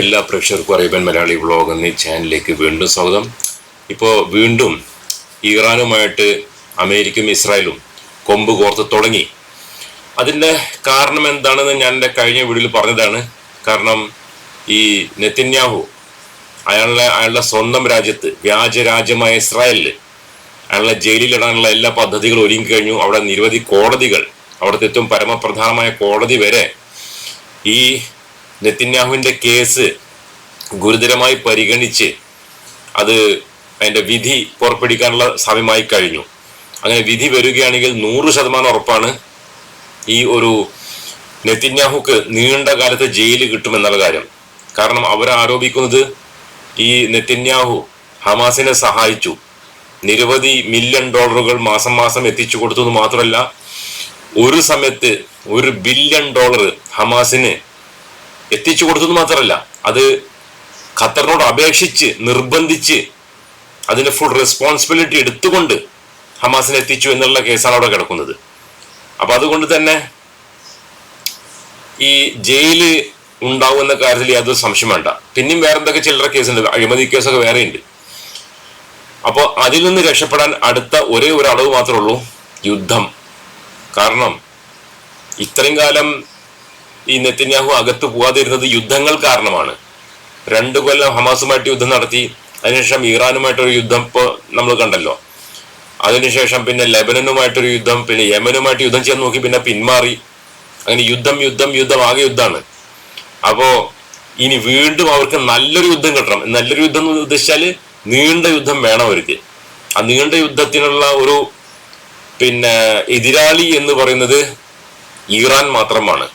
എല്ലാ പ്രേക്ഷകർക്കും Arabian Malayali vlog എന്നീ ചാനലിലേക്ക് വീണ്ടും സ്വാഗതം. ഇപ്പോൾ വീണ്ടും ഇറാനുമായിട്ട് അമേരിക്കയും ഇസ്രായേലും കൊമ്പ് കോർത്ത് തുടങ്ങി. അതിന്റെ കാരണം എന്താണെന്ന് ഞാൻ എന്റെ കഴിഞ്ഞ വീഡിയോയിൽ പറഞ്ഞതാണ്. കാരണം ഈ നെത്തിന്യാഹു അയാളുടെ അയാളുടെ സ്വന്തം രാജ്യത്ത് വ്യാജ രാജ്യമായ ഇസ്രായേലിൽ അയാളുടെ ജയിലിലിടാനുള്ള എല്ലാ പദ്ധതികളും ഒരുങ്ങി കഴിഞ്ഞു. അവിടെ നിരവധി കോടതികൾ അവിടുത്തെ ഏറ്റവും പരമപ്രധാനമായ കോടതി വരെ ഈ നെത്തിന്യാഹുവിന്റെ കേസ് ഗുരുതരമായി പരിഗണിച്ച് അത് അതിന്റെ വിധി പുറപ്പെടുവിക്കാനുള്ള സമയമായി കഴിഞ്ഞു. അങ്ങനെ വിധി വരികയാണെങ്കിൽ നൂറ് ശതമാനം ഉറപ്പാണ് ഈ ഒരു നെത്തിന്യാഹുക്ക് നീണ്ട കാലത്ത് ജയിൽ കിട്ടുമെന്നുള്ള കാര്യം. കാരണം അവർ ആരോപിക്കുന്നത് ഈ നെത്തിന്യാഹു ഹമാസിനെ സഹായിച്ചു. നിരവധി മില്യൺ ഡോളറുകൾ മാസം മാസം എത്തിച്ചു കൊടുത്തു എന്ന് മാത്രമല്ല ഒരു സമയത്ത് ഒരു ബില്യൺ ഡോളർ ഹമാസിന് എത്തിച്ചു കൊടുത്തു എന്ന് മാത്രമല്ല അത് ഖത്തറിനോട് അപേക്ഷിച്ച് നിർബന്ധിച്ച് അതിന്റെ ഫുൾ റെസ്പോൺസിബിലിറ്റി എടുത്തുകൊണ്ട് ഹമാസിനെ എത്തിച്ചു എന്നുള്ള കേസാണ് അവിടെ കിടക്കുന്നത്. അപ്പൊ അതുകൊണ്ട് തന്നെ ഈ ജയിൽ ഉണ്ടാവുന്ന കാര്യത്തിൽ യാതൊരു സംശയം വേണ്ട. പിന്നെയും വേറെ എന്തൊക്കെ ചില്ലറ കേസുണ്ട്? അഴിമതി കേസൊക്കെ വേറെയുണ്ട്. അപ്പോൾ അതിൽ നിന്ന് രക്ഷപ്പെടാൻ അടുത്ത ഒരേ ഒരു അളവ് മാത്രമേ ഉള്ളൂ യുദ്ധം. കാരണം ഇത്രയും കാലം ഈ നെത്തിന്യാഹു അകത്ത് പോവാതിരുന്നത് യുദ്ധങ്ങൾ കാരണമാണ്. രണ്ടു കൊല്ലം ഹമാസുമായിട്ട് യുദ്ധം നടത്തി അതിനുശേഷം ഇറാനുമായിട്ടൊരു യുദ്ധം ഇപ്പോൾ നമ്മൾ കണ്ടല്ലോ. അതിനുശേഷം പിന്നെ ലെബനനുമായിട്ടൊരു യുദ്ധം പിന്നെ യമനുമായിട്ട് യുദ്ധം ചെയ്യാൻ നോക്കി പിന്നെ പിന്മാറി. അങ്ങനെ യുദ്ധം യുദ്ധം യുദ്ധം ആകെ യുദ്ധമാണ് അപ്പോ ഇനി വീണ്ടും അവർക്ക് നല്ലൊരു യുദ്ധം കിട്ടണം. നല്ലൊരു യുദ്ധം എന്ന് ഉദ്ദേശിച്ചാൽ നീണ്ട യുദ്ധം വേണം അവർക്ക്. ആ നീണ്ട യുദ്ധത്തിനുള്ള ഒരു പിന്നെ എതിരാളി എന്ന് പറയുന്നത് ഇറാൻ മാത്രമാണ്.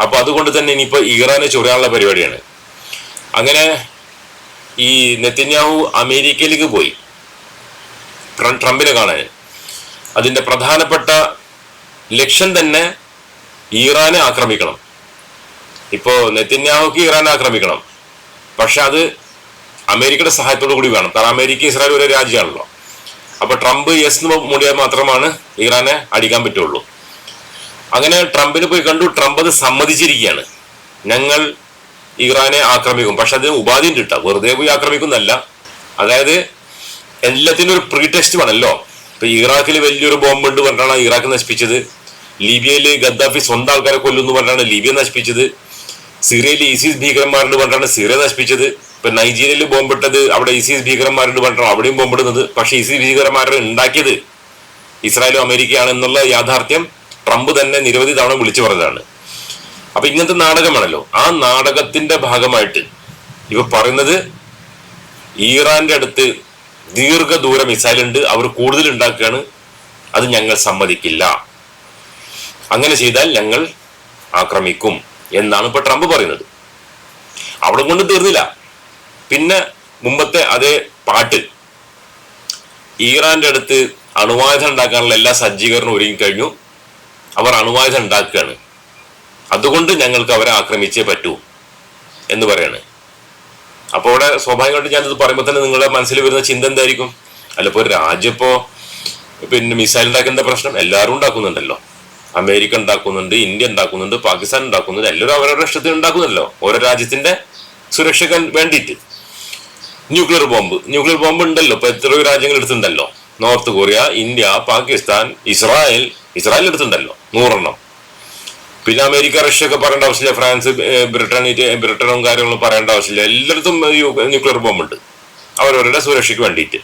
അപ്പൊ അതുകൊണ്ട് തന്നെ ഇനിയിപ്പോ ഇറാനെ ചൊറിയാനുള്ള പരിപാടിയാണ്. അങ്ങനെ ഈ നെത്തിന്യാഹു അമേരിക്കയിലേക്ക് പോയി. ട്ര- ട്രംപിനെ കാണാൻ. അതിന്റെ പ്രധാനപ്പെട്ട ലക്ഷ്യം തന്നെ ഇറാനെ ആക്രമിക്കണം. ഇപ്പോ നെത്തിന്യാഹുക്ക് ഇറാനെ ആക്രമിക്കണം. പക്ഷെ അത് അമേരിക്കയുടെ സഹായത്തോടു കൂടി വേണം. കാരണം അമേരിക്ക ഇസ്രായേൽ ഒരു രാജ്യമാണല്ലോ. അപ്പോൾ ട്രംപ് യെസ് എന്ന് മൂടിയാൽ മാത്രമാണ് ഇറാനെ അടിക്കാൻ പറ്റുള്ളൂ. അങ്ങനെ ട്രംപിന് പോയി കണ്ടു ട്രംപ് അത് സമ്മതിച്ചിരിക്കുകയാണ്. ഞങ്ങൾ ഇറാനെ ആക്രമിക്കും. പക്ഷെ അതിന് ഉപാധിയും കിട്ടാം. വെറുതെ പോയി ആക്രമിക്കുന്നല്ല അതായത് എല്ലാത്തിനും ഒരു പ്രീ ടെസ്റ്റ് വേണമല്ലോ. ഇപ്പൊ ഇറാഖിൽ വലിയൊരു ബോംബ് ഉണ്ട് പറഞ്ഞാണ് ഇറാഖ് നശിപ്പിച്ചത്. ലിബിയയിൽ ഗദ്ദാഫി സ്വന്തം ആൾക്കാരെ കൊല്ലുന്നു പറഞ്ഞാണ് ലിബിയ നശിപ്പിച്ചത്. സിറിയയിൽ ഇസിസ് ഭീകരന്മാരുണ്ട് പറഞ്ഞാണ് സിറിയ നശിപ്പിച്ചത്. ഇപ്പൊ നൈജീരിയയിൽ ബോംബ് ബോംബിട്ടത് അവിടെ ഇസിസ് ഭീകരന്മാരുണ്ട് പറഞ്ഞാണ് അവിടെയും ബോംബിടുന്നത് പക്ഷെ ഇസിസ് ഭീകരന്മാരെ ഉണ്ടാക്കിയത് ഇസ്രായേലും അമേരിക്കയാണ് എന്നുള്ള യാഥാർത്ഥ്യം ട്രംപ് തന്നെ നിരവധി തവണ വിളിച്ചു പറഞ്ഞതാണ്. അപ്പൊ ഇങ്ങനത്തെ നാടകമാണല്ലോ. ആ നാടകത്തിന്റെ ഭാഗമായിട്ട് ഇവ പറയുന്നത് ഇറാന്റെ അടുത്ത് ദീർഘദൂര മിസൈൽ ഉണ്ട് അവർ കൂടുതൽ ഉണ്ടാക്കുകയാണ് അത് ഞങ്ങൾ സമ്മതിക്കില്ല. അങ്ങനെ ചെയ്താൽ ഞങ്ങൾ ആക്രമിക്കും എന്നാണ് ഇപ്പൊ ട്രംപ് പറയുന്നത്. അവിടെ കൊണ്ട് തീർന്നില്ല. പിന്നെ മുമ്പത്തെ അതേ പാട്ട് ഇറാന്റെ അടുത്ത് അണുവായുധം ഉണ്ടാക്കാനുള്ള എല്ലാ സജ്ജീകരണവും ഒരുങ്ങിക്കഴിഞ്ഞു അവർ അണുവായുധം ഉണ്ടാക്കുകയാണ്. അതുകൊണ്ട് ഞങ്ങൾക്ക് അവരെ ആക്രമിച്ചേ പറ്റൂ എന്ന് പറയാണ്. അപ്പോൾ അവിടെ സ്വാഭാവികമായിട്ട് ഞാനിത് പറയുമ്പോൾ തന്നെ നിങ്ങളുടെ മനസ്സിൽ വരുന്ന ചിന്ത എന്തായിരിക്കും? അല്ല ഒരു രാജ്യം ഇപ്പോൾ പിന്നെ മിസൈൽ ഉണ്ടാക്കുന്ന പ്രശ്നം? എല്ലാവരും ഉണ്ടാക്കുന്നുണ്ടല്ലോ. അമേരിക്ക ഉണ്ടാക്കുന്നുണ്ട് ഇന്ത്യ ഉണ്ടാക്കുന്നുണ്ട് പാകിസ്ഥാൻ ഉണ്ടാക്കുന്നുണ്ട് എല്ലാവരും അവരുടെ ഇഷ്ടത്തിന് ഉണ്ടാക്കുന്നുണ്ടല്ലോ. ഓരോ രാജ്യത്തിന്റെ സുരക്ഷയ്ക്ക് വേണ്ടിയിട്ട്. ന്യൂക്ലിയർ ബോംബ് ന്യൂക്ലിയർ ബോംബ് ഉണ്ടല്ലോ. ഇപ്പൊ എത്രയോ രാജ്യങ്ങൾ എടുത്തിട്ടുണ്ടല്ലോ. North Korea India Pakistan Israel Israel എടുത്തിട്ടുണ്ടല്ലോ നൂറെണ്ണം. പിന്നെ അമേരിക്ക റഷ്യ ഒക്കെ പറയേണ്ട ആവശ്യമില്ല ഫ്രാൻസ് ബ്രിട്ടൻ ബ്രിട്ടനും കാര്യങ്ങളും പറയേണ്ട ആവശ്യമില്ല. എല്ലായിടത്തും ന്യൂക്ലിയർ ബോംബുണ്ട്. അവരവരുടെ സുരക്ഷയ്ക്ക് വേണ്ടിയിട്ട്.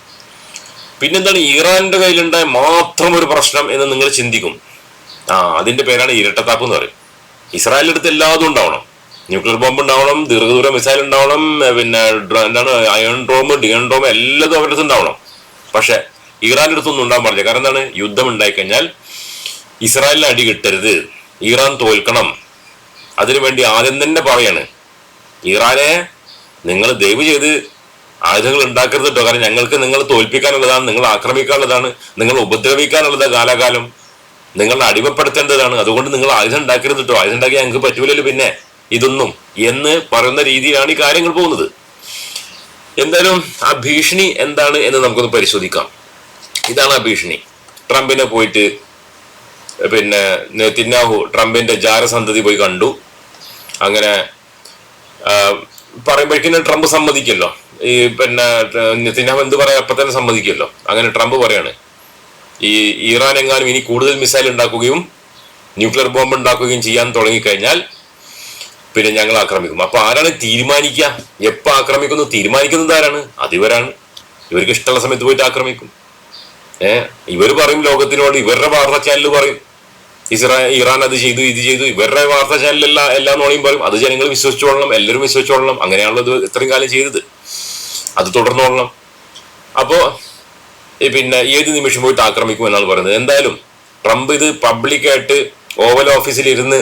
പിന്നെന്താണ് ഇറാന്റെ കയ്യിലുണ്ടായ മാത്രം ഒരു പ്രശ്നം എന്ന് നിങ്ങൾ ചിന്തിക്കും. ആ അതിന്റെ പേരാണ് ഇരട്ടത്താപ്പ് എന്ന് പറയും. ഇസ്രായേലിന്റെ അടുത്ത് എല്ലാതും ഉണ്ടാവണം. ന്യൂക്ലിയർ ബോംബ് ഉണ്ടാവണം ദീർഘദൂര മിസൈൽ ഉണ്ടാവണം പിന്നെ എന്താണ് അയൺ ഡ്രോം ഡിയൺ ഡ്രോം എല്ലാതും അവരുടെ അടുത്ത് ഉണ്ടാവണം. പക്ഷെ ഇറാന്റെ അടുത്തൊന്നും ഉണ്ടാകാൻ പാടില്ല. കാരണം എന്താണ്? യുദ്ധം ഉണ്ടായിക്കഴിഞ്ഞാൽ ഇസ്രായേലിന് അടി കിട്ടരുത്. ഇറാൻ തോൽക്കണം. അതിനുവേണ്ടി ആദ്യം തന്നെ പറയാണ്. ഇറാനെ നിങ്ങൾ ദയവ് ചെയ്ത് ആയുധങ്ങൾ ഉണ്ടാക്കരുത് കേട്ടോ കാരണം ഞങ്ങൾക്ക് നിങ്ങൾ തോൽപ്പിക്കാനുള്ളതാണ് നിങ്ങൾ ആക്രമിക്കാനുള്ളതാണ് നിങ്ങൾ ഉപദ്രവിക്കാനുള്ളത് കാലാകാലം. നിങ്ങളെ അടിമപ്പെടുത്തേണ്ടതാണ്. അതുകൊണ്ട് നിങ്ങൾ ആയുധം ഉണ്ടാക്കരുത് കേട്ടോ ആയുധം ഉണ്ടാക്കി ഞങ്ങൾക്ക് പറ്റൂലല്ലോ പിന്നെ. ഇതൊന്നും എന്ന് പറയുന്ന രീതിയിലാണ് ഈ കാര്യങ്ങൾ പോകുന്നത്. എന്തായാലും ആ ഭീഷണി എന്താണ് എന്ന് നമുക്കൊന്ന് പരിശോധിക്കാം. ഇതാണ് ഭീഷണി. ട്രംപിനെ പോയിട്ട് പിന്നെ നെത്തിന്നാഹു ട്രംപിന്റെ ജാരസന്ധതി പോയി കണ്ടു. അങ്ങനെ പറയുമ്പോഴേക്കും ട്രംപ് സമ്മതിക്കല്ലോ. ഈ പിന്നെ നെത്തിന്നാഹു എന്ത് പറയാ അപ്പൊ തന്നെ സമ്മതിക്കല്ലോ. അങ്ങനെ ട്രംപ് പറയാണ്. ഈ ഇറാൻ എങ്ങാനും ഇനി കൂടുതൽ മിസൈൽ ഉണ്ടാക്കുകയും ന്യൂക്ലിയർ ബോംബ് ഉണ്ടാക്കുകയും ചെയ്യാൻ തുടങ്ങിക്കഴിഞ്ഞാൽ പിന്നെ ഞങ്ങൾ ആക്രമിക്കും. അപ്പൊ ആരാണ് തീരുമാനിക്കുക? എപ്പോൾ ആക്രമിക്കുന്നു? തീരുമാനിക്കുന്നത് ആരാണ്? അതിവരാണ് ഇവർക്ക് ഇഷ്ടമുള്ള സമയത്ത് പോയിട്ട് ആക്രമിക്കും. ഏഹ് ഇവർ പറയും ലോകത്തിനോട് ഇവരുടെ വാർത്താ ചാനൽ പറയും. ഇസ്രാ ഇറാൻ അത് ചെയ്തു ഇത് ചെയ്തു. ഇവരുടെ വാർത്താ ചാനൽ എല്ലാ എല്ലാ നോളിയും പറയും. അത് ജനങ്ങൾ വിശ്വസിച്ചോളണം എല്ലാവരും വിശ്വസിച്ചോളണം അങ്ങനെയാണല്ലോ ഇത് ഇത്രയും കാലം ചെയ്തത്. അത് തുടർന്നോളണം അപ്പോ പിന്നെ ഏത് നിമിഷം പോയിട്ട് ആക്രമിക്കും എന്നാണ് പറയുന്നത്. എന്തായാലും ട്രംപ് ഇത് പബ്ലിക്കായിട്ട് ഓവൽ ഓഫീസിൽ ഇരുന്ന്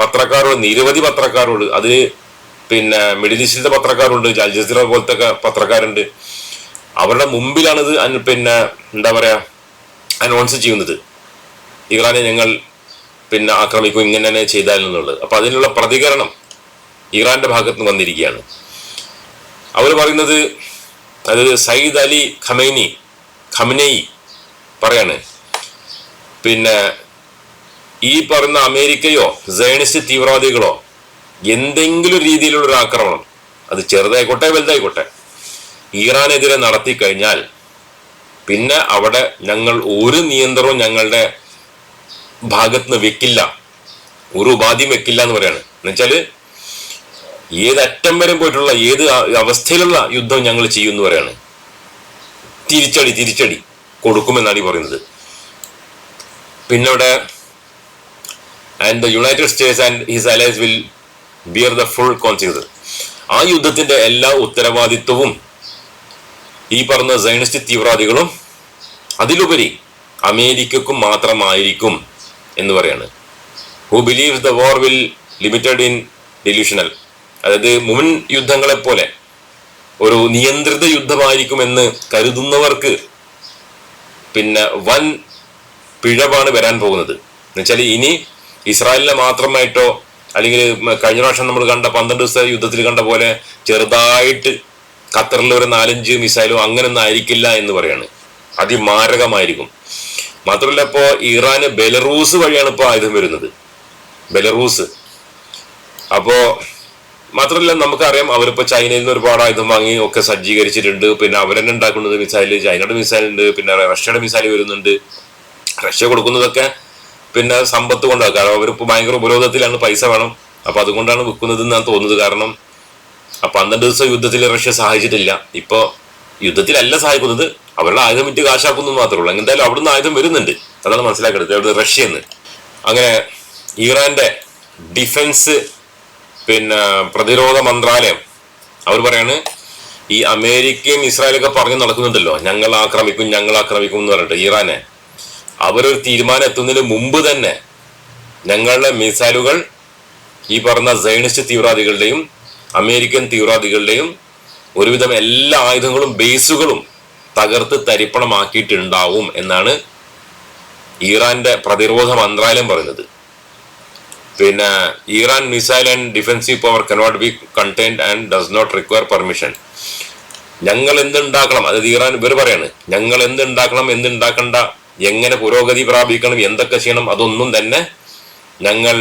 പത്രക്കാരോട് നിരവധി പത്രക്കാരോട് അത് പിന്നെ മിഡിൽ ഈസ്റ്റിലത്തെ പത്രക്കാരുണ്ട് അൽ പോലത്തെ പത്രക്കാരുണ്ട്. അവരുടെ മുമ്പിലാണ് ഇത് പിന്നെ എന്താ പറയാ അനൗൺസ് ചെയ്യുന്നത്. ഇറാനെ ഞങ്ങൾ പിന്നെ ആക്രമിക്കും ഇങ്ങനെ തന്നെ ചെയ്താൽ എന്നുള്ളത്. അപ്പൊ അതിനുള്ള പ്രതികരണം ഇറാന്റെ ഭാഗത്ത് നിന്ന് വന്നിരിക്കുകയാണ്. അവർ പറയുന്നത് അതായത് സയ്യിദ് അലി ഖമൈനി ഖമനയി പറയാണ്. പിന്നെ ഈ പറയുന്ന അമേരിക്കയോ സയനിസ്റ്റ് തീവ്രവാദികളോ എന്തെങ്കിലും രീതിയിലുള്ള ഒരു ആക്രമണം. അത് ചെറുതായിക്കോട്ടെ വലുതായിക്കോട്ടെ. ഇറാനെതിരെ നടത്തി കഴിഞ്ഞാൽ പിന്നെ അവിടെ ഞങ്ങൾ ഒരു നിയന്ത്രണവും ഞങ്ങളുടെ ഭാഗത്ത് നിന്ന് വെക്കില്ല. ഒരു ഉപാധിയും വെക്കില്ല എന്ന് പറയാണ്. എന്നുവെച്ചാൽ ഏത് അറ്റം വരെ പോയിട്ടുള്ള ഏത് അവസ്ഥയിലുള്ള യുദ്ധം ഞങ്ങൾ ചെയ്യും എന്ന് പറയാണ്. തിരിച്ചടി തിരിച്ചടി കൊടുക്കുമെന്നാണ് ഈ പറയുന്നത്. പിന്നെ അവിടെ and the United States and his alliance will bear the full consider ആ യുദ്ധത്തിന്റെ എല്ലാ ഉത്തരവാദിത്വവും ഈ പറഞ്ഞ സൈനിസ്റ്റ് തീവ്രവാദികളും അതിലുപരി അമേരിക്കക്കും മാത്രമായിരിക്കും എന്ന് പറയാണ്. Who believes the war will limited in delusional അതായത് മുൻ യുദ്ധങ്ങളെപ്പോലെ ഒരു നിയന്ത്രിത യുദ്ധമായിരിക്കും എന്ന് കരുതുന്നവർക്ക് പിന്നെ വൻ പിഴവാണ് വരാൻ പോകുന്നത്. എന്നുവെച്ചാൽ ഇനി ഇസ്രായേലിനെ മാത്രമായിട്ടോ അല്ലെങ്കിൽ കഴിഞ്ഞ പ്രാവശ്യം നമ്മൾ കണ്ട പന്ത്രണ്ട് ദിവസത്തെ യുദ്ധത്തിൽ കണ്ട പോലെ ചെറുതായിട്ട് ഖത്തറിൽ ഒരു നാലഞ്ച് മിസൈലോ അങ്ങനൊന്നും ആയിരിക്കില്ല എന്ന് പറയാണ്. അതിമാരകമായിരിക്കും. മാത്രമല്ല ഇപ്പോ ഇറാന് ബെലറൂസ് വഴിയാണ് ഇപ്പോൾ ആയുധം വരുന്നത്. ബെലറൂസ്. അപ്പോ മാത്രമല്ല നമുക്കറിയാം അവരിപ്പോ ചൈനയിൽ നിന്ന് ഒരുപാട് ആയുധം വാങ്ങി ഒക്കെ സജ്ജീകരിച്ചിട്ടുണ്ട്. പിന്നെ അവരെന്നെ ഉണ്ടാക്കുന്നത് മിസൈൽ ചൈനയുടെ മിസൈൽ ഉണ്ട് പിന്നെ റഷ്യയുടെ മിസൈൽ വരുന്നുണ്ട്. റഷ്യ കൊടുക്കുന്നതൊക്കെ പിന്നെ സമ്പത്ത് കൊണ്ടാണ് കാരണം അവരിപ്പോ ഭയങ്കര ഉപരോധത്തിലാണ് പൈസ വേണം. അപ്പൊ അതുകൊണ്ടാണ് വിൽക്കുന്നത് എന്നാണ് തോന്നുന്നത്. കാരണം പന്ത്രണ്ട് ദിവസം യുദ്ധത്തിൽ റഷ്യ സഹായിച്ചിട്ടില്ല. ഇപ്പോ യുദ്ധത്തിലല്ല സഹായിക്കുന്നത്. അവരുടെ ആയുധം വിറ്റ് കാശാക്കുന്നു മാത്രമേ ഉള്ളൂ. എന്തായാലും അവിടുന്ന് ആയുധം വരുന്നുണ്ട്. അതാണ് മനസ്സിലാക്കേണ്ടത്. അവിടെ റഷ്യന്ന്. അങ്ങനെ ഇറാന്റെ ഡിഫൻസ് പിന്നെ പ്രതിരോധ മന്ത്രാലയം അവർ പറയാണ് ഈ അമേരിക്കയും ഇസ്രായേലൊക്കെ പറഞ്ഞു നടക്കുന്നുണ്ടല്ലോ ഞങ്ങൾ ആക്രമിക്കും ഞങ്ങൾ ആക്രമിക്കും എന്ന് പറഞ്ഞിട്ട് ഇറാനെ. അവരൊരു തീരുമാനം എത്തുന്നതിന് മുമ്പ് തന്നെ ഞങ്ങളുടെ മിസൈലുകൾ ഈ പറഞ്ഞ സൈനിസ്റ്റ് തീവ്രവാദികളുടെയും അമേരിക്കൻ തീവ്രവാദികളുടെയും ഒരുവിധം എല്ലാ ആയുധങ്ങളും ബേസുകളും തകർത്ത് തരിപ്പണമാക്കിയിട്ടുണ്ടാവും എന്നാണ് ഇറാന്റെ പ്രതിരോധ മന്ത്രാലയം പറയുന്നത്. പിന്നെ Iran missile and defensive power cannot be contained and does not require permission ഞങ്ങൾ എന്തുണ്ടാക്കണം? അതായത് ഇറാൻ ഇവർ പറയാണ് ഞങ്ങൾ എന്തുണ്ടാക്കണം? എന്തുണ്ടാക്കണ്ട? എങ്ങനെ പുരോഗതി പ്രാപിക്കണം? എന്തൊക്കെ ചെയ്യണം? അതൊന്നും തന്നെ ഞങ്ങൾ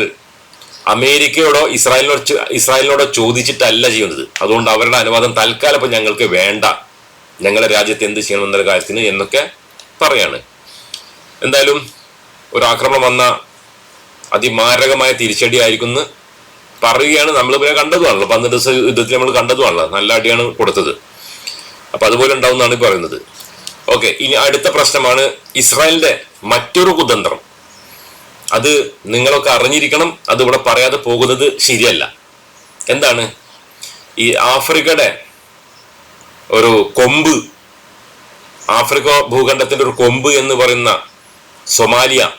അമേരിക്കയോടോ ഇസ്രായേലിനോട് ഇസ്രായേലിനോടോ ചോദിച്ചിട്ടല്ല ചെയ്യുന്നത്. അതുകൊണ്ട് അവരുടെ അനുവാദം തൽക്കാലം ഇപ്പം ഞങ്ങൾക്ക് വേണ്ട. ഞങ്ങളുടെ രാജ്യത്ത് എന്ത് ചെയ്യണം എന്നുള്ള കാര്യത്തിന് എന്നൊക്കെ പറയാണ്. എന്തായാലും ഒരു ആക്രമണം വന്ന അതിമാരകമായ തിരിച്ചടി ആയിരിക്കും എന്ന് പറയുകയാണ്. നമ്മൾ പിന്നെ കണ്ടതുമാണല്ലോ പന്ത്രണ്ട് ദിവസം യുദ്ധത്തിൽ നമ്മൾ കണ്ടതുമാണല്ലോ നല്ല അടിയാണ് കൊടുത്തത്. അപ്പം അതുപോലെ ഉണ്ടാവുന്നതാണ് പറയുന്നത്. ഓക്കെ ഇനി അടുത്ത പ്രശ്നമാണ് ഇസ്രായേലിന്റെ മറ്റൊരു കുതന്ത്രം. അത് നിങ്ങളൊക്കെ അറിഞ്ഞിരിക്കണം അത് ഇവിടെ പറയാതെ പോകുന്നത് ശരിയല്ല. എന്താണ്? ഈ ആഫ്രിക്കയുടെ ഒരു കൊമ്പ് ആഫ്രിക്ക ഭൂഖണ്ഡത്തിന്റെ ഒരു കൊമ്പ് എന്ന് പറയുന്ന സൊമാലിയ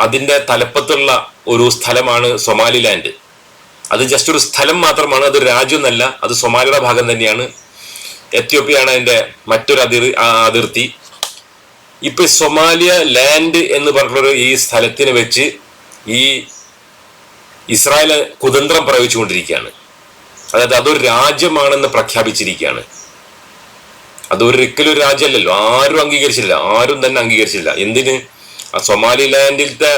അതിന്റെ തലപ്പത്തുള്ള ഒരു സ്ഥലമാണ് സൊമാലിലാൻഡ്. അത് ജസ്റ്റ് ഒരു സ്ഥലം മാത്രമാണ് അത് രാജ്യമൊന്നല്ല അത് സൊമാലിയുടെ ഭാഗം തന്നെയാണ്. എത്യോപ്യയാണ് അതിന്റെ മറ്റൊരു അതിർ അതിർത്തി. ഇപ്പൊ സൊമാലിയ ലാൻഡ് എന്ന് പറഞ്ഞൊരു ഈ സ്ഥലത്തിന് വെച്ച് ഈ ഇസ്രായേൽ കുതന്ത്രം പ്രയോഗിച്ചുകൊണ്ടിരിക്കുകയാണ്. അതായത് അതൊരു രാജ്യമാണെന്ന് പ്രഖ്യാപിച്ചിരിക്കുകയാണ്. അതൊരിക്കലും ഒരു രാജ്യമല്ലല്ലോ. ആരും അംഗീകരിച്ചില്ല ആരും തന്നെ അംഗീകരിച്ചില്ല എന്തിന്? ആ സൊമാലിലാൻഡിലത്തെ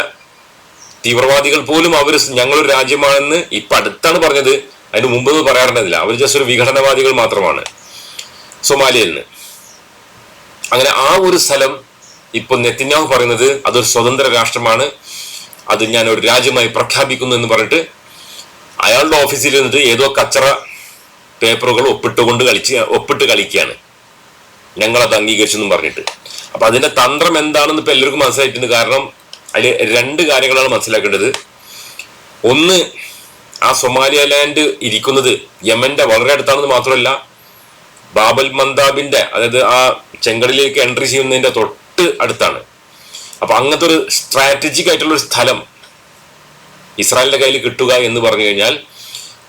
തീവ്രവാദികൾ പോലും അവർ ഞങ്ങളൊരു രാജ്യമാണെന്ന് ഇപ്പൊ അടുത്താണ് പറഞ്ഞത്. അതിന് മുമ്പ് പറയാറുണ്ടെന്നില്ല അവർ ജസ്റ്റ് ഒരു വിഘടനവാദികൾ മാത്രമാണ് സൊമാലിയയിൽ നിന്ന് അങ്ങനെ ആ ഒരു സ്ഥലം ഇപ്പൊ നെത്തിന്യാഹു പറയുന്നത് അതൊരു സ്വതന്ത്ര രാഷ്ട്രമാണ്. അത് ഞാൻ ഒരു രാജ്യമായി പ്രഖ്യാപിക്കുന്നു എന്ന് പറഞ്ഞിട്ട് അയാളുടെ ഓഫീസിൽ നിന്നിട്ട് ഏതോ കച്ചറ പേപ്പറുകൾ ഒപ്പിട്ടുകൊണ്ട് കളിച്ച് ഒപ്പിട്ട് കളിക്കുകയാണ്. ഞങ്ങളത് എന്നും പറഞ്ഞിട്ട്. അപ്പൊ അതിന്റെ തന്ത്രം എന്താണെന്ന് ഇപ്പൊ എല്ലാവർക്കും മനസ്സിലായിട്ടുണ്ട്. കാരണം അതിൽ രണ്ട് കാര്യങ്ങളാണ് മനസ്സിലാക്കേണ്ടത്. ഒന്ന് ആ സൊമാലിയ ലാൻഡ് ഇരിക്കുന്നത് യമന്റെ വളരെ അടുത്താണെന്ന് മാത്രമല്ല ബാബൽ മന്ദാബിന്റെ അതായത് ആ ചെങ്കടലിലേക്ക് എൻട്രി ചെയ്യുന്നതിന്റെ തൊട്ട് അടുത്താണ്. അപ്പൊ അങ്ങനത്തെ ഒരു സ്ട്രാറ്റജിക് ആയിട്ടുള്ള ഒരു സ്ഥലം ഇസ്രായേലിന്റെ കയ്യിൽ കിട്ടുക എന്ന് പറഞ്ഞു കഴിഞ്ഞാൽ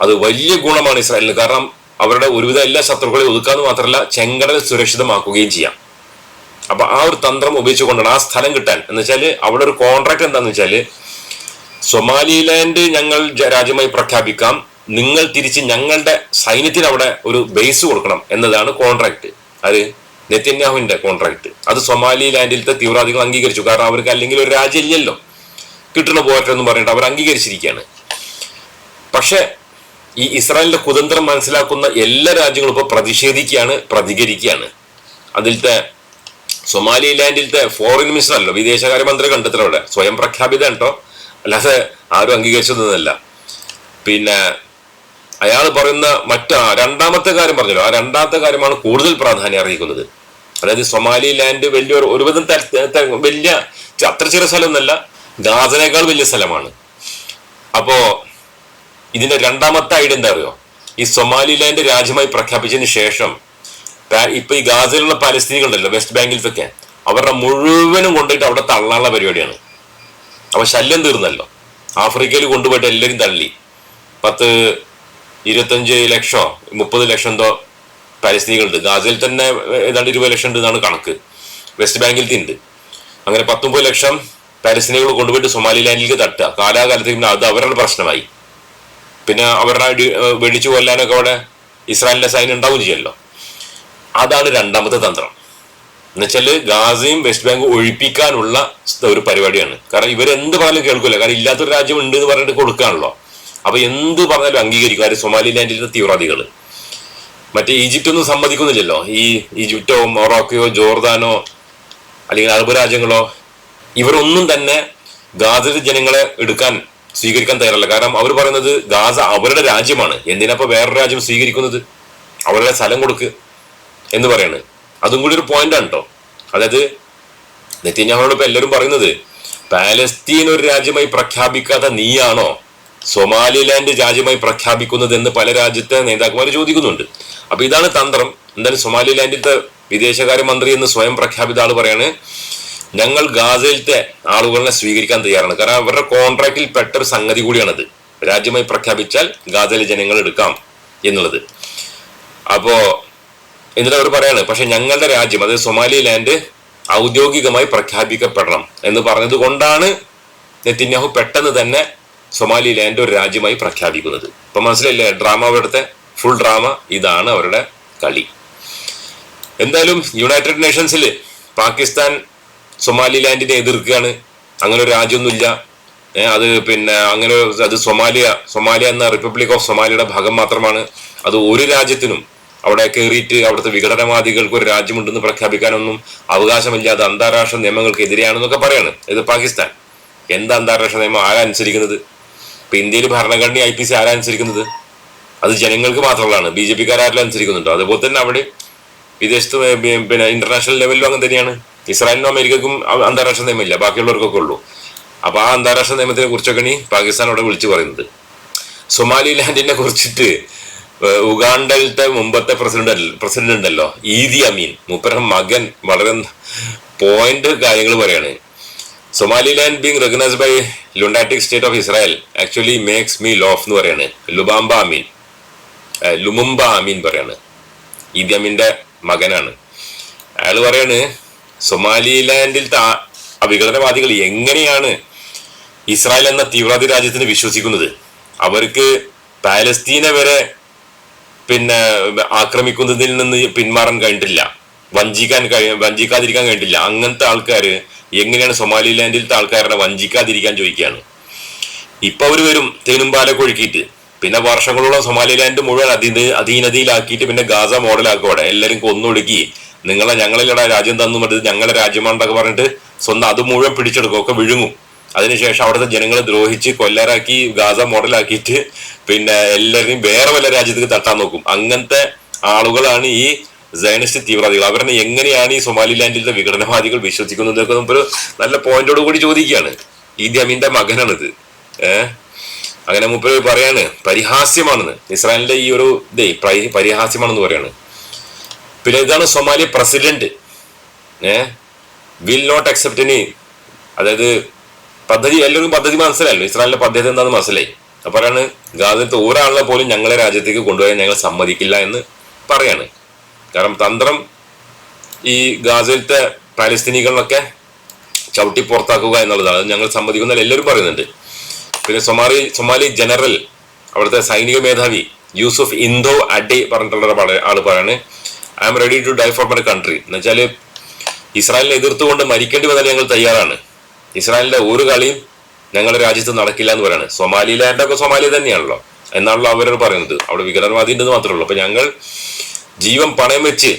അത് വലിയ ഗുണമാണ് ഇസ്രായേലിന്. കാരണം അവരുടെ ഒരുവിധ എല്ലാ ശത്രുക്കളെയും ഒതുക്കാന്ന് മാത്രമല്ല ചെങ്കടൽ സുരക്ഷിതമാക്കുകയും ചെയ്യാം. അപ്പൊ ആ ഒരു തന്ത്രം ഉപയോഗിച്ചുകൊണ്ടാണ് ആ സ്ഥലം കിട്ടാൻ. എന്ന് വെച്ചാൽ അവിടെ ഒരു കോൺട്രാക്ട് എന്താന്ന് വെച്ചാൽ സൊമാലിലാൻഡ് ഞങ്ങൾ രാജ്യമായി പ്രഖ്യാപിക്കാം. നിങ്ങൾ തിരിച്ച് ഞങ്ങളുടെ സൈന്യത്തിന് അവിടെ ഒരു ബേസ് കൊടുക്കണം എന്നതാണ് കോൺട്രാക്ട് അത് നെത്യന്യാഹുവിന്റെ കോൺട്രാക്ട് അത് സൊമാലിലാൻഡിലത്തെ തീവ്രവാദികൾ അംഗീകരിച്ചു. കാരണം അവർക്ക് അല്ലെങ്കിൽ ഒരു രാജ്യം ഇല്ലല്ലോ കിട്ടണ പോരട്ടെ എന്ന് പറഞ്ഞിട്ട് അവർ അംഗീകരിച്ചിരിക്കുകയാണ്. പക്ഷെ ഈ ഇസ്രായേലിന്റെ കുതന്ത്രം മനസ്സിലാക്കുന്ന എല്ലാ രാജ്യങ്ങളും ഇപ്പോൾ പ്രതിഷേധിക്കുകയാണ് പ്രതികരിക്കുകയാണ്. അതിലത്തെ സൊമാലിലാൻഡിലത്തെ ഫോറിൻ മിനിസ്റ്റർ അല്ലോ വിദേശകാര്യമന്ത്രി കണ്ടെത്തലോടെ സ്വയം പ്രഖ്യാപിത കേട്ടോ അല്ലാതെ ആരും അംഗീകരിച്ചതൊന്നുമല്ല. പിന്നെ അയാൾ പറയുന്ന മറ്റാ രണ്ടാമത്തെ കാര്യം പറഞ്ഞല്ലോ. ആ രണ്ടാമത്തെ കാര്യമാണ് കൂടുതൽ പ്രാധാന്യം അറിയിക്കുന്നത്. അതായത് സൊമാലി ലാൻഡ് വലിയൊരു ഒരുവിധം വലിയ അത്ര ചെറിയ സ്ഥലമൊന്നല്ല ഗാസനേക്കാൾ വലിയ സ്ഥലമാണ്. അപ്പോ ഇതിന്റെ രണ്ടാമത്തെ ഐഡിയ എന്താ അറിയോ? ഈ സൊമാലി ലാൻഡ് രാജ്യമായി പ്രഖ്യാപിച്ചതിന് ശേഷം ഇപ്പൊ ഈ ഗാസയിലുള്ള പാലസ്തീനികളുണ്ടല്ലോ വെസ്റ്റ് ബാങ്കിൽ ബാങ്കിലത്തൊക്കെ അവരുടെ മുഴുവനും കൊണ്ടുപോയിട്ട് അവിടെ തള്ളാനുള്ള പരിപാടിയാണ്. അപ്പൊ ശല്യം തീർന്നല്ലോ. ആഫ്രിക്കയിൽ കൊണ്ടുപോയിട്ട് എല്ലാവരും തള്ളി. പത്ത് ഇരുപത്തഞ്ച് ലക്ഷോ മുപ്പത് ലക്ഷം എന്തോ പാലസ്തീനികളുണ്ട് ഗാസയിൽ തന്നെ ഏതാണ്ട് ഇരുപത് ലക്ഷം ഉണ്ട് എന്നാണ് കണക്ക്. വെസ്റ്റ് ബാങ്കിൽ ഉണ്ട്. അങ്ങനെ പത്തൊമ്പത് ലക്ഷം പാലസ്തീനികൾ കൊണ്ടുപോയിട്ട് സൊമാലിലാൻഡിലേക്ക് തട്ടുക. കാലാകാലത്തേക്ക് പിന്നെ അത് അവരുടെ പ്രശ്നമായി. പിന്നെ അവരുടെ വെടിച്ചു കൊല്ലാനൊക്കെ അവിടെ ഇസ്രായേലിന്റെ സൈന്യം ഉണ്ടാവും ചെയ്യല്ലോ. അതാണ് രണ്ടാമത്തെ തന്ത്രം. എന്നുവെച്ചാൽ ഗാസയും വെസ്റ്റ് ബാങ്കും ഒഴിപ്പിക്കാനുള്ള ഒരു പരിപാടിയാണ്. കാരണം ഇവരെന്ത് പറഞ്ഞാലും കേൾക്കില്ല കാരണം ഇല്ലാത്തൊരു രാജ്യം ഉണ്ട് എന്ന് പറഞ്ഞിട്ട് കൊടുക്കാണല്ലോ. അപ്പൊ എന്ത് പറഞ്ഞാലും അംഗീകരിക്കും. ആര് സൊമാലിലാൻഡിലെ തീവ്രവാദികൾ മറ്റേ ഈജിപ്റ്റ് ഒന്നും സമ്മതിക്കുന്നില്ലല്ലോ. ഈ ഈജിപ്റ്റോ മൊറോക്കയോ ജോർദാനോ അല്ലെങ്കിൽ അറബ് രാജ്യങ്ങളോ ഇവരൊന്നും തന്നെ ഗാസയിലെ ജനങ്ങളെ എടുക്കാൻ സ്വീകരിക്കാൻ തയ്യാറല്ല. കാരണം അവർ പറയുന്നത് ഗാസ അവരുടെ രാജ്യമാണ്. എന്തിനപ്പോ വേറൊരു രാജ്യം സ്വീകരിക്കുന്നത്? അവരുടെ സ്ഥലം കൊടുക്ക് എന്ന് പറയാണ്. അതും കൂടി ഒരു പോയിന്റ് ആണ് കേട്ടോ അതായത് നെത്തിഞ്ഞാഹോട് ഇപ്പൊ എല്ലാവരും പറയുന്നത് പാലസ്തീൻ ഒരു രാജ്യമായി പ്രഖ്യാപിക്കാത്ത നീയാണോ? സൊമാലിലാൻഡ് രാജ്യമായി പ്രഖ്യാപിക്കുന്നത് എന്ന് പല രാജ്യത്തെ നേതാക്കന്മാർ ചോദിക്കുന്നുണ്ട്. അപ്പൊ ഇതാണ് തന്ത്രം. എന്തായാലും സൊമാലിലാൻഡിലത്തെ വിദേശകാര്യമന്ത്രി എന്ന് സ്വയം പ്രഖ്യാപിത ആൾ പറയാണ് ഞങ്ങൾ ഗാസയിലത്തെ ആളുകളെ സ്വീകരിക്കാൻ തയ്യാറാണ്. കാരണം അവരുടെ കോൺട്രാക്റ്റിൽ പെട്ട ഒരു സംഗതി കൂടിയാണത്. രാജ്യമായി പ്രഖ്യാപിച്ചാൽ ഗാസയിലെ ജനങ്ങൾ എടുക്കാം എന്നുള്ളത്. അപ്പോ എന്നിട്ട് അവർ പറയാണ് പക്ഷെ ഞങ്ങളുടെ രാജ്യം അതായത് സൊമാലി ലാൻഡ് ഔദ്യോഗികമായി പ്രഖ്യാപിക്കപ്പെടണം. എന്ന് പറഞ്ഞത് കൊണ്ടാണ് നെത്തിന്യാഹു പെട്ടെന്ന് തന്നെ സൊമാലി ലാൻഡ് ഒരു രാജ്യമായി പ്രഖ്യാപിക്കുന്നത്. ഇപ്പൊ മനസ്സിലല്ലേ ഡ്രാമ അവരുടെ ഫുൾ ഡ്രാമ ഇതാണ് അവരുടെ കളി. എന്തായാലും യുണൈറ്റഡ് നേഷൻസിൽ പാകിസ്ഥാൻ സൊമാലി ലാൻഡിനെ എതിർക്കുകയാണ്. അങ്ങനെ ഒരു രാജ്യമൊന്നുമില്ല. അത് പിന്നെ അങ്ങനെ അത് സൊമാലിയ സൊമാലിയ എന്ന റിപ്പബ്ലിക് ഓഫ് സൊമാലിയുടെ ഭാഗം മാത്രമാണ്. അത് ഒരു രാജ്യത്തിനും അവിടെ കയറിയിട്ട് അവിടുത്തെ വിഘടനവാദികൾക്ക് ഒരു രാജ്യമുണ്ടെന്ന് പ്രഖ്യാപിക്കാനൊന്നും അവകാശമില്ല. അത് അന്താരാഷ്ട്ര നിയമങ്ങൾക്ക് എതിരെയാണെന്നൊക്കെ പറയാണ്. ഇത് പാകിസ്ഥാൻ. എന്താ അന്താരാഷ്ട്ര നിയമം? ആരാ അനുസരിക്കുന്നത്? ഇപ്പൊ ഇന്ത്യയിൽ ഭരണഘടന ഐ പി സി ആരാ അനുസരിക്കുന്നത്? അത് ജനങ്ങൾക്ക് മാത്രമുള്ളതാണ്. ബി ജെ പിക്കാരെല്ലാം അനുസരിക്കുന്നുണ്ടോ. അതുപോലെ തന്നെ അവിടെ വിദേശത്ത് പിന്നെ ഇന്റർനാഷണൽ ലെവലിലും അങ്ങനെ തന്നെയാണ്. ഇസ്രായേലിനും അമേരിക്കക്കും അന്താരാഷ്ട്ര നിയമമില്ല. ബാക്കിയുള്ളവർക്കൊക്കെ ഉള്ളൂ. അപ്പൊ ആ അന്താരാഷ്ട്ര നിയമത്തിനെ കുറിച്ചൊക്കെയാണ് പാകിസ്ഥാൻ അവിടെ വിളിച്ചു പറയുന്നത്. സൊമാലിലാൻഡിനെ കുറിച്ചിട്ട് ഉഗാണ്ടയിലത്തെ മുമ്പത്തെ പ്രസിഡന്റ് പ്രസിഡന്റ് ഉണ്ടല്ലോ ഈദി അമീൻ. മൂപ്പരുടെ മകൻ വളരെ പോയിന്റ് കാര്യങ്ങൾ പറയാണ്. Somaliland being recognised by lunatic state of Israel actually makes me laugh എന്ന് പറയാണ്. ലുബാംബ അമീൻ ലുമുംബ അമീൻ പറയാണ്. ഈദി അമീന്റെ മകനാണ്. അയാൾ പറയാണ് സൊമാലിലാൻഡിലത്തെ വിഘടനവാദികൾ എങ്ങനെയാണ് ഇസ്രായേൽ എന്ന തീവ്രവാദി രാജ്യത്തിന് വിശ്വസിക്കുന്നത്? അവർക്ക് പാലസ്തീനെ വരെ പിന്നെ ആക്രമിക്കുന്നതിൽ നിന്ന് പിന്മാറാൻ കഴിഞ്ഞിട്ടില്ല. വഞ്ചിക്കാൻ കഴി വഞ്ചിക്കാതിരിക്കാൻ കഴിഞ്ഞിട്ടില്ല അങ്ങനത്തെ ആൾക്കാർ എങ്ങനെയാണ് സൊമാലിലാൻഡിലത്തെ ആൾക്കാരുടെ വഞ്ചിക്കാതിരിക്കാൻ ചോദിക്കുകയാണ്. ഇപ്പൊ അവർ വരും തേനും പാലൊക്കെ ഒഴുക്കിയിട്ട്. പിന്നെ വർഷങ്ങളോളം സൊമാലിലാൻഡ് മുഴുവൻ അധീന അധീനതയിലാക്കിയിട്ട് പിന്നെ ഗാസ മോഡലാക്കും അവിടെ. എല്ലാവരും കൊന്നൊടുക്കി നിങ്ങളെ ഞങ്ങളിലടാ രാജ്യം തന്നു മറ്റത് ഞങ്ങളുടെ രാജ്യമാണെന്നൊക്കെ പറഞ്ഞിട്ട് സ്വന്തം അത് മുഴുവൻ പിടിച്ചെടുക്കും. ഒക്കെ വിഴുങ്ങും. അതിനുശേഷം അവിടുത്തെ ജനങ്ങളെ ദ്രോഹിച്ച് കൊല്ലരാക്കി ഗാസ മോഡലാക്കിയിട്ട് പിന്നെ എല്ലാവരെയും വേറെ വല്ല രാജ്യത്തേക്ക് തട്ടാൻ നോക്കും. അങ്ങനത്തെ ആളുകളാണ് ഈ സൈനിസ്റ്റ് തീവ്രവാദികൾ. അവരെ എങ്ങനെയാണ് ഈ സൊമാലിലാൻഡിലെ വിഘടനവാദികൾ വിശ്വസിക്കുന്നത് എന്നൊക്കെ നല്ല പോയിന്റോട് കൂടി ചോദിക്കുകയാണ്. ഈദി അമീന്റെ മകനാണിത്. ഏഹ് അങ്ങനെ മുമ്പ് പറയാണ് പരിഹാസ്യമാണെന്ന്. ഇസ്രായേലിന്റെ ഈ ഒരു ഇതേ പരിഹാസ്യമാണെന്ന് പറയാണ്. പിന്നെ ഇതാണ് സൊമാലി പ്രസിഡന്റ്. ഏ? വിൽ നോട്ട് അക്സെപ്റ്റ് എനി അതായത് പദ്ധതി എല്ലാവർക്കും പദ്ധതി മനസ്സിലായല്ലോ. ഇസ്രായേലിന്റെ പദ്ധതി എന്താണെന്ന് മനസ്സിലായി. അപ്പൊ പറയാണ് ഗാസത്തെ ഒരാളെ പോലും ഞങ്ങളെ രാജ്യത്തേക്ക് കൊണ്ടുപോയാൽ ഞങ്ങൾ സമ്മതിക്കില്ല എന്ന് പറയാണ്. കാരണം തന്ത്രം ഈ ഗാസയിലത്തെ പാലസ്തീനികളൊക്കെ ചവിട്ടി പുറത്താക്കുക എന്നുള്ളതാണ്. ഞങ്ങൾ സമ്മതിക്കുന്ന എല്ലാവരും പറയുന്നുണ്ട്. പിന്നെ സൊമാലി സൊമാലി ജനറൽ അവിടുത്തെ സൈനിക മേധാവി യൂസുഫ് ഇന്തോ അഡി പറഞ്ഞിട്ടുള്ള ആൾ പറയാണ് I am ready to die for my country എന്നുവെച്ചാൽ ഇസ്രായേലിനെ എതിർത്തുകൊണ്ട് മരിക്കേണ്ടി വന്നാൽ ഞങ്ങൾ തയ്യാറാണ്. ഇസ്രായേലിന്റെ ഒരു കളിയും ഞങ്ങളുടെ രാജ്യത്ത് നടക്കില്ല എന്ന് പറയാണ്. സൊമാലിലാൻഡൊക്കെ സൊമാലി തന്നെയാണല്ലോ. എന്നാണല്ലോ അവരോട് പറയുന്നത്. അവിടെ വിഘടനവാദി ഉണ്ടെന്ന് മാത്രമേ ഉള്ളൂ. അപ്പൊ ഞങ്ങൾ ജീവൻ പണയം വെച്ച്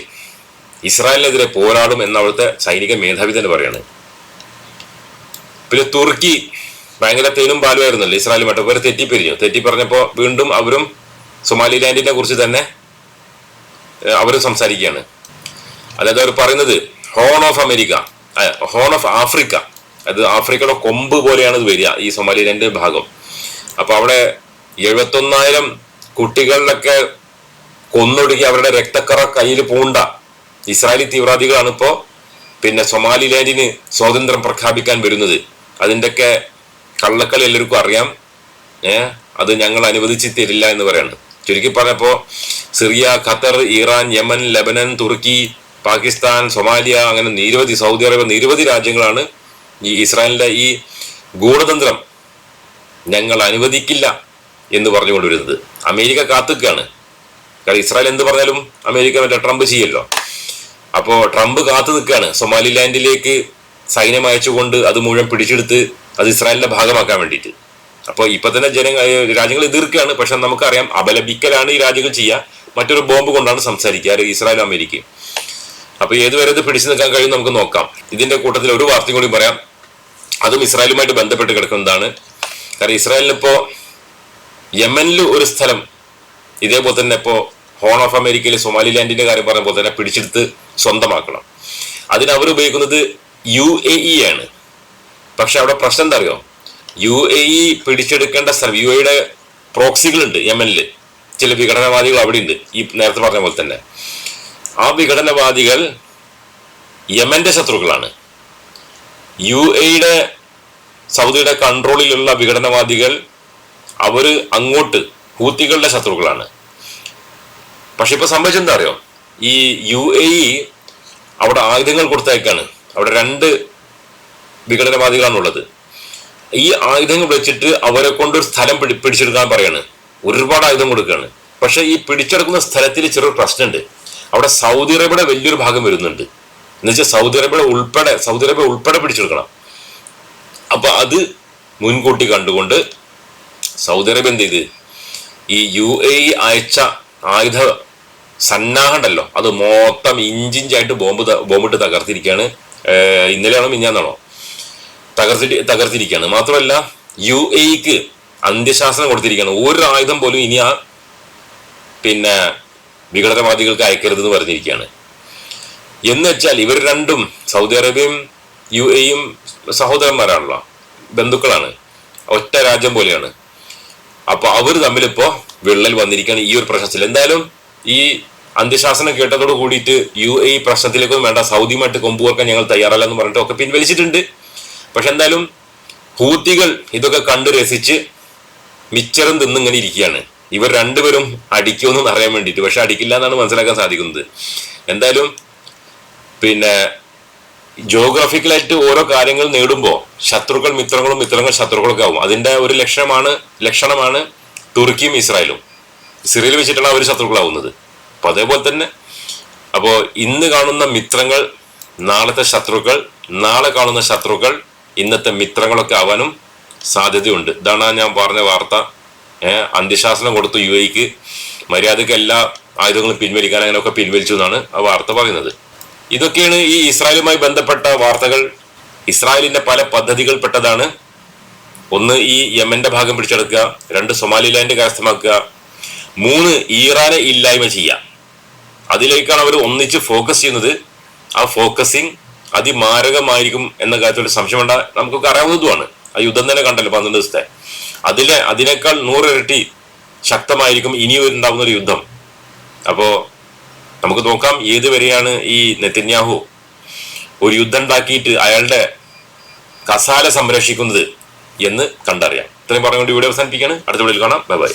ഇസ്രായേലിനെതിരെ പോരാടും എന്ന് അവിടുത്തെ സൈനിക മേധാവി തന്നെ പറയാണ്. പിന്നെ തുർക്കി ഭയങ്കര തേനും പാലുമായിരുന്നല്ലോ ഇസ്രായേലുമായിട്ട് അവർ തെറ്റിപ്പിരിഞ്ഞു. തെറ്റി പറഞ്ഞപ്പോൾ വീണ്ടും അവരും സൊമാലിലാൻഡിനെ കുറിച്ച് തന്നെ അവർ സംസാരിക്കുകയാണ്. അതായത് അവർ പറയുന്നത് horn of America horn of Africa. അത് ആഫ്രിക്കയുടെ കൊമ്പ് പോലെയാണ് ഇത് വരിക ഈ സൊമാലിലാൻഡ് ഭാഗം. അപ്പൊ അവിടെ എഴുപത്തൊന്നായിരം കുട്ടികളിലൊക്കെ കൊന്നൊടുക്കി അവരുടെ രക്തക്കറ കയ്യിൽ പൂണ്ട. ഇസ്രായേലി തീവ്രവാദികളാണ് ഇപ്പോ പിന്നെ സൊമാലിലാൻഡിന് സ്വാതന്ത്ര്യം പ്രഖ്യാപിക്കാൻ വരുന്നത്. അതിന്റെയൊക്കെ കള്ളക്കളി എല്ലാവർക്കും അറിയാം. ഏ? അത് ഞങ്ങൾ അനുവദിച്ച് തരില്ല എന്ന് പറയുന്നത് ചുരുക്കി പറഞ്ഞപ്പോ Syria Qatar Iran Yemen Lebanon തുർക്കി പാകിസ്ഥാൻ സൊമാലിയ അങ്ങനെ നിരവധി സൗദി അറേബ്യ നിരവധി രാജ്യങ്ങളാണ് ഈ ഇസ്രായേലിന്റെ ഈ ഗൂഢതന്ത്രം ഞങ്ങൾ അനുവദിക്കില്ല എന്ന് പറഞ്ഞുകൊണ്ടുവരുന്നത് അമേരിക്ക കാത്തുക്കാണ്. കാരണം ഇസ്രായേൽ എന്ത് പറഞ്ഞാലും അമേരിക്ക മറ്റേ ട്രംപ് ചെയ്യല്ലോ. അപ്പോ ട്രംപ് കാത്തു നിൽക്കുകയാണ്. സൊമാലിലാൻഡിലേക്ക് സൈന്യം അയച്ചുകൊണ്ട് അത് മുഴുവൻ പിടിച്ചെടുത്ത് അത് ഇസ്രായേലിന്റെ ഭാഗമാക്കാൻ വേണ്ടിയിട്ട്. അപ്പോൾ ഇപ്പൊ തന്നെ ജന രാജ്യങ്ങൾ എതിർക്കുകയാണ്. പക്ഷെ നമുക്കറിയാം അപലപിക്കലാണ് ഈ രാജ്യങ്ങൾ ചെയ്യുക. മറ്റൊരു ബോംബ് കൊണ്ടാണ് സംസാരിക്കുക ഇസ്രായേലും അമേരിക്കയും. അപ്പൊ ഏതുവരെ ഇത് പിടിച്ചു നിൽക്കാൻ കഴിയും നമുക്ക് നോക്കാം. ഇതിന്റെ കൂട്ടത്തിൽ ഒരു വാർത്തയും കൂടി പറയാം. അതും ഇസ്രായേലുമായിട്ട് ബന്ധപ്പെട്ട് കിടക്കുന്നതാണ്. കാരണം ഇസ്രായേലിന് ഇപ്പോ യമനിൽ ഒരു സ്ഥലം ഇതേപോലെ തന്നെ ഇപ്പോ ഹോൺ ഓഫ് അമേരിക്കയിൽ സൊമാലിലാൻഡിന്റെ കാര്യം പറയുമ്പോൾ തന്നെ പിടിച്ചെടുത്ത് സ്വന്തമാക്കണം. അതിന് അവർ ഉപയോഗിക്കുന്നത് യു എ ഇ ആണ്. പക്ഷെ അവിടെ പ്രശ്നം എന്താ അറിയോ? യു എ ഇ പിടിച്ചെടുക്കേണ്ട സ്ഥലം യു എയുടെ പ്രോക്സികളുണ്ട് യമനിൽ ചില വിഘടനവാദികൾ അവിടെ ഉണ്ട് ഈ നേരത്തെ പറഞ്ഞ പോലെ തന്നെ. ആ വിഘടനവാദികൾ യമന്റെ ശത്രുക്കളാണ്. യു എയുടെ സൗദിയുടെ കൺട്രോളിലുള്ള വിഘടനവാദികൾ അവർ അങ്ങോട്ട് ഹൂത്തികളുടെ ശത്രുക്കളാണ്. പക്ഷെ ഇപ്പൊ സംഭവിച്ചെന്താ അറിയോ? ഈ യു എ ഇ അവിടെ ആയുധങ്ങൾ കൊടുത്തേക്കാണ് അവിടെ രണ്ട് വിഘടനവാദികളാണുള്ളത്. ഈ ആയുധങ്ങൾ വെച്ചിട്ട് അവരെ കൊണ്ട് ഒരു സ്ഥലം പിടി പിടിച്ചെടുക്കാൻ പറയാണ്. ഒരുപാട് ആയുധം കൊടുക്കുകയാണ്. പക്ഷെ ഈ പിടിച്ചെടുക്കുന്ന സ്ഥലത്തിൽ ചെറിയൊരു പ്രശ്നമുണ്ട്. അവിടെ സൗദി അറേബ്യയുടെ വലിയൊരു ഭാഗം വരുന്നുണ്ട്. എന്നുവെച്ചാൽ സൗദി അറേബ്യ ഉൾപ്പെടെ സൗദി അറേബ്യ ഉൾപ്പെടെ പിടിച്ചെടുക്കണം. അപ്പൊ അത് മുൻകൂട്ടി കണ്ടുകൊണ്ട് സൗദി അറേബ്യ എന്ത് ചെയ്ത്? ഈ യു എ അയച്ച ആയുധ സന്നാഹം ഉണ്ടല്ലോ അത് മൊത്തം ഇഞ്ചിഞ്ചായിട്ട് ബോംബ് ബോംബിട്ട് തകർത്തിരിക്കുകയാണ് ഇന്നലെയാണോ മിഞ്ഞാന്നാണോ? തകർത്തി തകർത്തിരിക്കുകയാണ് മാത്രമല്ല യു എക്ക് അന്ത്യശാസനം കൊടുത്തിരിക്കുകയാണ് ഒരു ആയുധം പോലും ഇനി ആ പിന്നെ വിഘടനവാദികൾക്ക് അയക്കരുതെന്ന് പറഞ്ഞിരിക്കുകയാണ് എന്ന് വെച്ചാൽ ഇവർ രണ്ടും സൗദി അറേബ്യയും യു എയും സഹോദരന്മാരാണല്ലോ. ബന്ധുക്കളാണ്. ഒറ്റ രാജ്യം പോലെയാണ്. അപ്പോൾ അവർ തമ്മിലിപ്പോ വിള്ളൽ വന്നിരിക്കുകയാണ് ഈ ഒരു പ്രശ്നത്തിൽ. എന്തായാലും ഈ അന്ത്യശാസനം കേട്ടതോട് കൂടിയിട്ട് യു എ പ്രശ്നത്തിലേക്കൊന്നും വേണ്ട സൗദിയുമായിട്ട് കൊമ്പുകോർക്കാൻ ഞങ്ങൾ തയ്യാറല്ല എന്ന് പറഞ്ഞിട്ട് ഒക്കെ പിൻവലിച്ചിട്ടുണ്ട്. പക്ഷെ എന്തായാലും ഹൂത്തികൾ ഇതൊക്കെ കണ്ടു രസിച്ച് മിച്ചറും തിന്നിങ്ങനെ ഇരിക്കുകയാണ്. ഇവർ രണ്ടുപേരും അടിക്കുമെന്ന് അറിയാൻ വേണ്ടിയിട്ട് പക്ഷെ അടിക്കില്ല എന്നാണ് മനസ്സിലാക്കാൻ സാധിക്കുന്നത്. എന്തായാലും പിന്നെ ജോഗ്രഫിക്കലായിട്ട് ഓരോ കാര്യങ്ങൾ നേടുമ്പോൾ ശത്രുക്കൾ മിത്രങ്ങളും മിത്രങ്ങൾ ശത്രുക്കളൊക്കെ ആവും. അതിന്റെ ഒരു ലക്ഷണമാണ് ലക്ഷണമാണ് തുർക്കിയും ഇസ്രായേലും. സിറിയയിൽ വെച്ചിട്ടാണ് അവർ ശത്രുക്കളാവുന്നത്. അപ്പൊ അതേപോലെ തന്നെ അപ്പോ ഇന്ന് കാണുന്ന മിത്രങ്ങൾ നാളത്തെ ശത്രുക്കൾ നാളെ കാണുന്ന ശത്രുക്കൾ ഇന്നത്തെ മിത്രങ്ങളൊക്കെ ആവാനും സാധ്യതയുണ്ട്. ഇതാണ് ഞാൻ പറഞ്ഞ വാർത്ത. അന്ത്യശാസനം കൊടുത്തു യു എക്ക് മര്യാദയ്ക്ക് എല്ലാ ആയുധങ്ങളും പിൻവലിക്കാൻ അങ്ങനെയൊക്കെ പിൻവലിച്ചു എന്നാണ് ആ വാർത്ത പറയുന്നത്. ഇതൊക്കെയാണ് ഈ ഇസ്രായേലുമായി ബന്ധപ്പെട്ട വാർത്തകൾ. ഇസ്രായേലിന്റെ പല പദ്ധതികൾപ്പെട്ടതാണ് ഒന്ന് ഈ യമന്റെ ഭാഗം പിടിച്ചെടുക്കുക രണ്ട് സൊമാലിലാൻഡ് കരസ്ഥമാക്കുക മൂന്ന് ഈറാനെ ഇല്ലായ്മ ചെയ്യുക അതിലേക്കാണ് അവർ ഒന്നിച്ച് ഫോക്കസ് ചെയ്യുന്നത്. ആ ഫോക്കസിങ് അതിമാരകമായിരിക്കും എന്ന കാര്യത്തിൽ സംശയം വേണ്ട നമുക്കൊക്കെ അറിയാവുന്നതുമാണ്. ആ യുദ്ധം തന്നെ കണ്ടല്ലോ പന്ത്രണ്ട് ദിവസത്തെ. അതിലെ അതിനേക്കാൾ നൂറിരട്ടി ശക്തമായിരിക്കും ഇനി ഉണ്ടാകുന്ന ഒരു യുദ്ധം. അപ്പോ നമുക്ക് നോക്കാം ഏത് വരെയാണ് ഈ നെത്തന്യാഹു ഒരു യുദ്ധം ഉണ്ടാക്കിയിട്ട് അയാളുടെ കസാല സംരക്ഷിക്കുന്നത് എന്ന് കണ്ടറിയാം. ഇത്രയും പറഞ്ഞുകൊണ്ട് വീഡിയോ അവസാനിപ്പിക്കുകയാണ്. അടുത്ത വീഡിയോയിൽ കാണാം. Bye bye